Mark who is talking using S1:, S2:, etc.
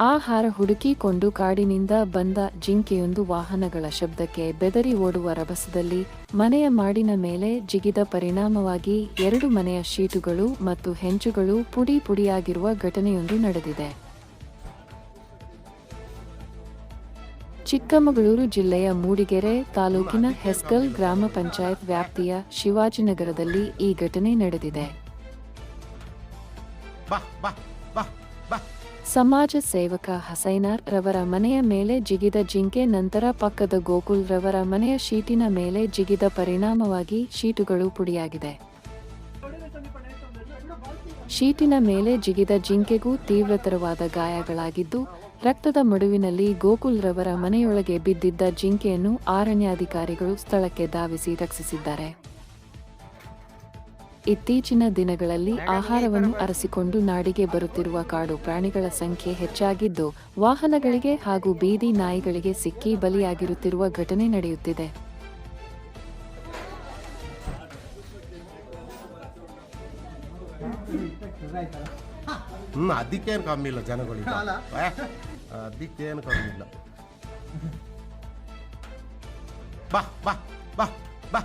S1: ಆಹಾರ ಹುಡುಕಿಕೊಂಡು ಕಾಡಿನಿಂದ ಬಂದ ಜಿಂಕೆಯೊಂದು ವಾಹನಗಳ ಶಬ್ದಕ್ಕೆ ಬೆದರಿ ಓಡುವ ರಭಸದಲ್ಲಿ ಮನೆಯ ಮಾಡಿನ ಮೇಲೆ ಜಿಗಿದ ಪರಿಣಾಮವಾಗಿ ಎರಡು ಮನೆಯ ಶೀಟುಗಳು ಮತ್ತು ಹೆಂಚುಗಳು ಪುಡಿ ಪುಡಿಯಾಗಿರುವ ಘಟನೆಯೊಂದು ನಡೆದಿದೆ. ಚಿಕ್ಕಮಗಳೂರು ಜಿಲ್ಲೆಯ ಮೂಡಿಗೆರೆ ತಾಲೂಕಿನ ಹೆಸ್ಗಲ್ ಗ್ರಾಮ ಪಂಚಾಯತ್ ವ್ಯಾಪ್ತಿಯ ಶಿವಾಜಿನಗರದಲ್ಲಿ ಈ ಘಟನೆ ನಡೆದಿದೆ. ಸಮಾಜ ಸೇವಕ ಹಸೈನಾರ್ ರವರ ಮನೆಯ ಮೇಲೆ ಜಿಗಿದ ಜಿಂಕೆ ನಂತರ ಪಕ್ಕದ ಗೋಕುಲ್ ರವರ ಮನೆಯ ಶೀಟಿನ ಮೇಲೆ ಜಿಗಿದ ಪರಿಣಾಮವಾಗಿ ಶೀಟುಗಳು ಪುಡಿಯಾಗಿದೆ. ಶೀಟಿನ ಮೇಲೆ ಜಿಗಿದ ಜಿಂಕೆಗೂ ತೀವ್ರತರವಾದ ಗಾಯಗಳಾಗಿದ್ದು, ರಕ್ತದ ಮಡುವಿನಲ್ಲಿ ಗೋಕುಲ್ ರವರ ಮನೆಯೊಳಗೆ ಬಿದ್ದಿದ್ದ ಜಿಂಕೆಯನ್ನು ಅರಣ್ಯಾಧಿಕಾರಿಗಳು ಸ್ಥಳಕ್ಕೆ ಧಾವಿಸಿ ರಕ್ಷಿಸಿದ್ದಾರೆ. ಇತ್ತೀಚಿನ ದಿನಗಳಲ್ಲಿ ಆಹಾರವನ್ನು ಅರಸಿಕೊಂಡು ನಾಡಿಗೆ ಬರುತ್ತಿರುವ ಕಾಡು ಪ್ರಾಣಿಗಳ ಸಂಖ್ಯೆ ಹೆಚ್ಚಾಗಿದ್ದು ವಾಹನಗಳಿಗೆ ಹಾಗೂ ಬೀದಿ ನಾಯಿಗಳಿಗೆ ಸಿಕ್ಕಿ ಬಲಿಯಾಗಿರುತ್ತಿರುವ ಘಟನೆ ನಡೆಯುತ್ತಿದೆ.
S2: ಹ್ಮ್ ಅದಕ್ಕೇನು ಕಮ್ಮಿ ಇಲ್ಲ ಜನಗಳಿಗೆ ಅದಕ್ಕೇನು ಕಮ್ಮಿ ಇಲ್ಲ. ಬಾ ಬಾ ಬಾ.